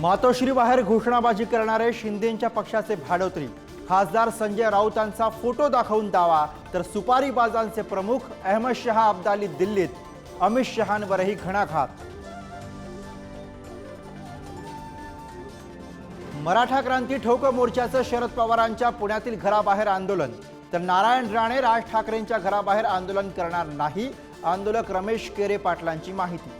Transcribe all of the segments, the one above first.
मातोश्रीबाहेर घोषणाबाजी करणारे शिंदेच्या पक्षाचे भाडोत्री. खासदार संजय राऊतांचा फोटो दाखवून दावा तर सुपारीबाजांचे प्रमुख अहमद शहा अब्दाली दिल्लीत. अमित शहांवरही घणाघात. मराठा क्रांती ठोक मोर्चाचं शरद पवारांच्या पुण्यातील घराबाहेर आंदोलन. तर नारायण राणे राज ठाकरेंच्या घराबाहेर आंदोलन करणार नाही आंदोलक रमेश केरे पाटलांची माहिती.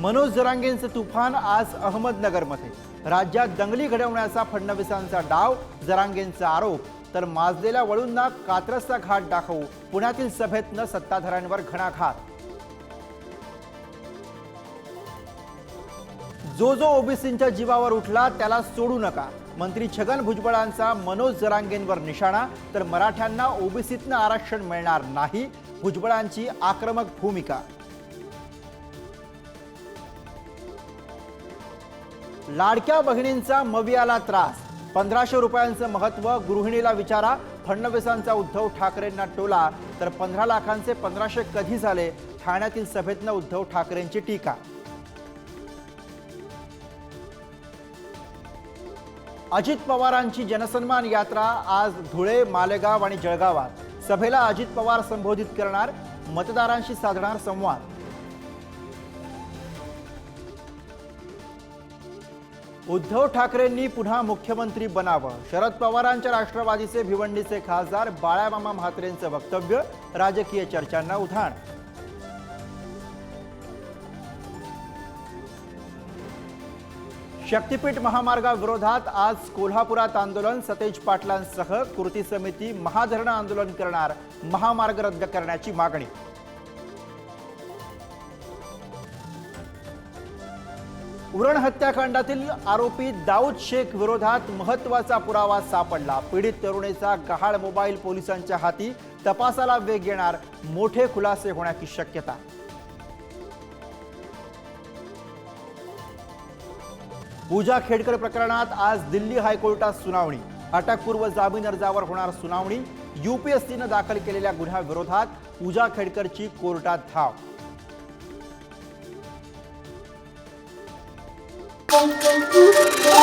मनोज जरांगेंचं तुफान आज अहमदनगरमध्ये. राज्यात दंगली घडवण्याचा फडणवीसांचा डाव जरांगेंचा आरोप. तर माजलेल्या वळूंना कात्रसचा घाट दाखवू पुण्यातील सभेतनं सत्ताधाऱ्यांवर घणाघात. जो जो ओबीसींच्या जीवावर उठला त्याला सोडू नका. मंत्री छगन भुजबळांचा मनोज जरांगेंवर निशाणा तर मराठ्यांना ओबीसीतनं आरक्षण मिळणार नाही भुजबळांची आक्रमक भूमिका. लाडक्या बहिणींचा मवियाला त्रास. पंधराशे रुपयांचं महत्त्व गृहिणीला विचारा फडणवीसांचा उद्धव ठाकरेंना टोला. तर पंधरा लाखांचे पंधराशे कधी झाले? ठाण्यातील सभेतनं उद्धव ठाकरेंची टीका. अजित पवारांची जनसन्मान यात्रा आज धुळे मालेगाव आणि जळगावात. सभेला अजित पवार संबोधित करणार मतदारांशी साधणार संवाद. उद्धव ठाकरेंनी पुन्हा मुख्यमंत्री बनावं. शरद पवारांच्या राष्ट्रवादीचे भिवंडीचे खासदार बाळामामा म्हात्रेंचं वक्तव्य राजकीय चर्चांना उधाण. शक्तीपीठ महामार्गाविरोधात आज कोल्हापुरात आंदोलन सतेज पाटलांसह कृती समिती महाधरण आंदोलन करणार महामार्ग रद्द करण्याची मागणी. उरण हत्याकांडातील आरोपी दाऊद शेख विरोधात महत्त्वाचा पुरावा सापडला. पीडित तरुणीचा गहाळ मोबाईल पोलिसांच्या हाती तपासाला वेग येणार मोठे खुलासे होण्याची शक्यता. पूजा खेडकर प्रकरणात आज दिल्ली हायकोर्टात सुनावणी. अटकपूर्व जामीन अर्जावर होणार सुनावणी. युपीएससीनं दाखल केलेल्या गुन्ह्याविरोधात पूजा खेडकरची कोर्टात धाव. pom, pom, pom, pom.